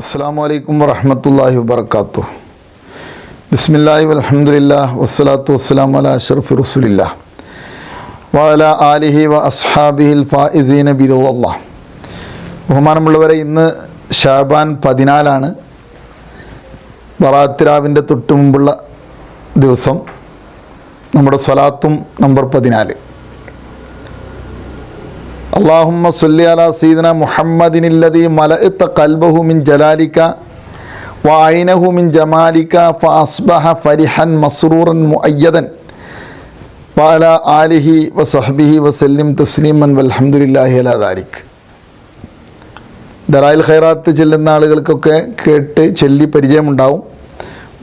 അസ്സാം വലൈക്കും വറഹമത്തല്ലാഹി വബർക്കാത്തു ബിസ്മില്ലാഹി വൽഹംദുലില്ലാ വസ്സലാത്തു വസ്സലാം അല അഷറഫ് റസുലില്ല വഅല ആലിഹി വ അസ്ഹാബിഹിൽ ഫായിസീന ബിറുല്ലാ ബഹുമാനമുള്ളവരെ ഇന്ന് ഷാബാൻ പതിനാലാണ്. ബറാത്തിരാവിന്റെ തൊട്ട് മുമ്പുള്ള ദിവസം. നമ്മുടെ സ്വലാത്തും നമ്പർ പതിനാല്. അള്ളാഹുമ്മ സുല്ലി അല സീദന മുഹമ്മദിനില്ലതി മലഇത്ത കൽബഹു മിൻ ജലാലിക്ക വായനഹുമിൻ ജമാലിക്ക ഫാസ്ബഹ ഫരിഹൻ മസ്റൂറൻ മുയ്യദൻ പാല ആലിഹി വസഹബിഹി വസല്ലിം തസ്ലീമൻ വലഹമുല്ലാഹി അല താരിഖ് ദറായിൽ ഖൈറാത്ത് ചെല്ലുന്ന ആളുകൾക്കൊക്കെ കേട്ട് ചൊല്ലി പരിചയമുണ്ടാവും.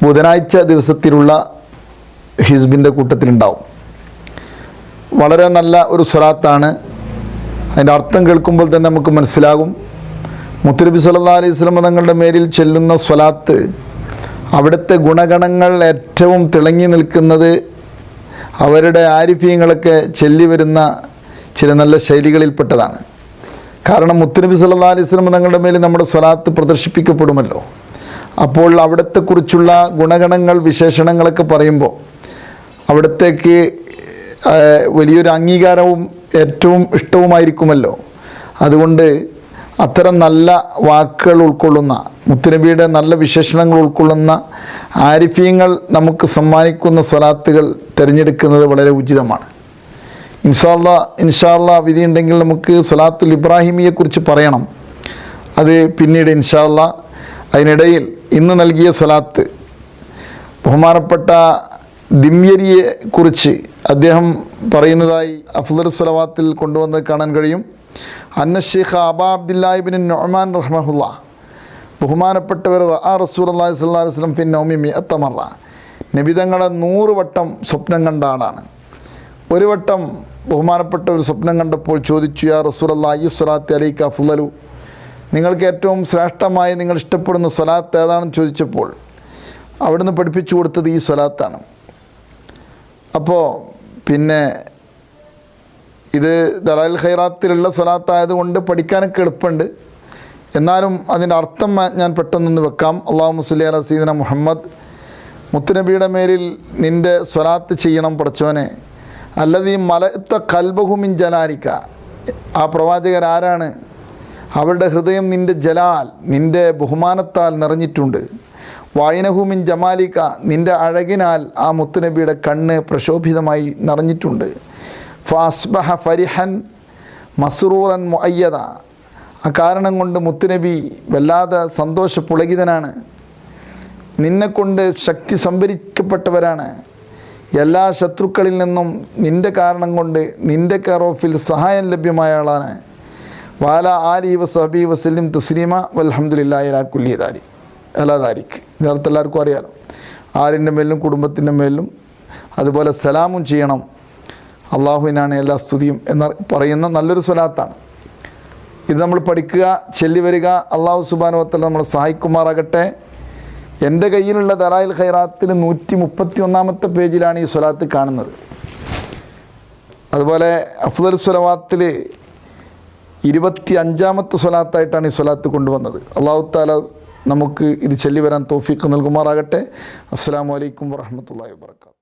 ബുധനാഴ്ച ദിവസത്തിലുള്ള ഹിസ്ബിന്റെ കൂട്ടത്തിലുണ്ടാവും. വളരെ നല്ല ഒരു സ്വലാത്താണ്. അതിന്റെ അർത്ഥം കേൾക്കുമ്പോൾ തന്നെ നമുക്ക് മനസ്സിലാകും. മുത്തുനബി സല്ലാ അലൈഹി സ്വലം തങ്ങളുടെ മേലിൽ ചെല്ലുന്ന സ്വലാത്ത് അവിടുത്തെ ഗുണഗണങ്ങൾ ഏറ്റവും തിളങ്ങി നിൽക്കുന്നത് അവരുടെ ആരിഫ്യങ്ങളൊക്കെ ചെല്ലി വരുന്ന ചില നല്ല ശൈലികളിൽപ്പെട്ടതാണ്. കാരണം മുത്തുനബി സല്ലാ അലൈഹി സ്വലം തങ്ങളുടെ മേലിൽ നമ്മുടെ സ്വലാത്ത് പ്രദർശിപ്പിക്കപ്പെടുമല്ലോ. അപ്പോൾ അവിടത്തെക്കുറിച്ചുള്ള ഗുണഗണങ്ങൾ വിശേഷണങ്ങളൊക്കെ പറയുമ്പോൾ അവിടത്തേക്ക് വലിയൊരു അംഗീകാരവും ഏറ്റവും ഇഷ്ടവുമായിരിക്കുമല്ലോ. അതുകൊണ്ട് അത്തരം നല്ല വാക്കുകൾ ഉൾക്കൊള്ളുന്ന മുത്തുനബിയുടെ നല്ല വിശേഷണങ്ങൾ ഉൾക്കൊള്ളുന്ന ആരിഫ്യങ്ങൾ നമുക്ക് സമ്മാനിക്കുന്ന സ്വലാത്തുകൾ തിരഞ്ഞെടുക്കുന്നത് വളരെ ഉചിതമാണ്. ഇൻഷാല്ല ഇൻഷാല്ല വിധിയുണ്ടെങ്കിൽ നമുക്ക് സ്വലാത്തുൽ ഇബ്രാഹിമിയെക്കുറിച്ച് പറയണം. അത് പിന്നീട് ഇൻഷാല്ല അതിനിടയിൽ ഇന്ന് നൽകിയ സ്വലാത്ത് ബഹുമാനപ്പെട്ട ദിമ്യരിയെ കുറിച്ച് അദ്ദേഹം പറയുന്നതായി അഫ്ദൽ സ്വലവാത്തിൽ കൊണ്ടുവന്ന് കാണാൻ കഴിയും. അന്ന ഷെയ്ഖ് അബാ അബ്ദുല്ലാഹിബിൻ നൊഹ്മാൻ റഹ്മഹുല്ല. ബഹുമാനപ്പെട്ടവർ ആ റസൂൽ അള്ളാഹി സ്വല്ലാ വസ്ലം പിൻ നൗമി മിയത്തമറ നിബിതങ്ങളെ നൂറ് വട്ടം സ്വപ്നം കണ്ട ആളാണ്. ഒരു വട്ടം ബഹുമാനപ്പെട്ട ഒരു സ്വപ്നം കണ്ടപ്പോൾ ചോദിച്ചു യാ റസൂൽ അള്ളാഹി സ്വലാത്തി അലൈക്ക് അഫ്ലലു നിങ്ങൾക്ക് ഏറ്റവും ശ്രേഷ്ഠമായി നിങ്ങൾ ഇഷ്ടപ്പെടുന്ന സ്വലാത്ത് ഏതാണെന്ന് ചോദിച്ചപ്പോൾ അവിടുന്ന് പഠിപ്പിച്ചു കൊടുത്തത് ഈ സ്വലാത്താണ്. അപ്പോൾ പിന്നെ ഇത് ദലാൽ ഖൈറാത്തിലുള്ള സ്വലാത്തായതുകൊണ്ട് പഠിക്കാനൊക്കെ എളുപ്പമുണ്ട്. എന്നാലും അതിന്റെ അർത്ഥം ഞാൻ പെട്ടെന്നൊന്ന് വെക്കാം. അള്ളാഹു മുസ്ലി അല സീദന മുഹമ്മദ്. മുത്തുനബിയുടെ മേലിൽ നിന്റെ സ്വലാത്ത് ചെയ്യണം പഠിച്ചോനെ അല്ലത് ഈ മലത്ത കൽബഹുമിൻ ജലാലിക്ക ആ പ്രവാചകർ ആരാണ്? അവരുടെ ഹൃദയം നിന്റെ ജലാൽ നിന്റെ ബഹുമാനത്താൽ നിറഞ്ഞിട്ടുണ്ട്. വായനഹുമിൻ ജമാലിക്ക നിന്റെ അഴകിനാൽ ആ മുത്തുനബിയുടെ കണ്ണ് പ്രശോഭിതമായി നിറഞ്ഞിട്ടുണ്ട്. ഫാസ്ബഹ ഫരിഹൻ മസ്റൂറൻ മുഅയ്യദ. ആ കാരണം കൊണ്ട് മുത്തുനബി വല്ലാതെ സന്തോഷപുളകിതനാണ് നിന്നെക്കൊണ്ട് ശക്തി സംഭരിക്കപ്പെട്ടവരാണ്. എല്ലാ ശത്രുക്കളിൽ നിന്നും നിന്റെ കാരണം കൊണ്ട് നിന്റെ കെയർ ഓഫിൽ സഹായം ലഭ്യമായ ആളാണ്. വാല ആലി വസബി വസലിം തുസ്ലീമ വൽഹമുല്ലാ കുല്ലിയതാരി അലാദാരിക്ക് ഇതിനർത്ഥം എല്ലാവർക്കും അറിയാലോ. ആരിന്റെ മേലും കുടുംബത്തിന്റെ മേലും അതുപോലെ സലാമും ചെയ്യണം. അള്ളാഹുവിനാണ് എല്ലാ സ്തുതിയും എന്ന് പറയുന്ന നല്ലൊരു സ്വലാത്താണ്. ഇത് നമ്മൾ പഠിക്കുക ചെല്ലി വരിക അള്ളാഹു സുബാനുവത്തൽ നമ്മൾ സഹായിക്കുമാറാകട്ടെ. എന്റെ കയ്യിലുള്ള ദലായിൽ ഖൈറാത്തിന് നൂറ്റി മുപ്പത്തി ഒന്നാമത്തെ പേജിലാണ് ഈ സ്വലാത്ത് കാണുന്നത്. അതുപോലെ അഫ്ദൽ സ്വലവാത്തിൽ ഇരുപത്തി അഞ്ചാമത്തെ സ്വലാത്തായിട്ടാണ് ഈ സ്വലാത്ത് കൊണ്ടുവന്നത്. അള്ളാഹു താല നമുക്ക് ഇത് ചൊല്ലി വരാൻ തോഫീക്ക് നൽകുമാറാകട്ടെ. അസ്സാം വലൈക്കും വാഹമത്തല്ലാ വാബർക്കാത്തു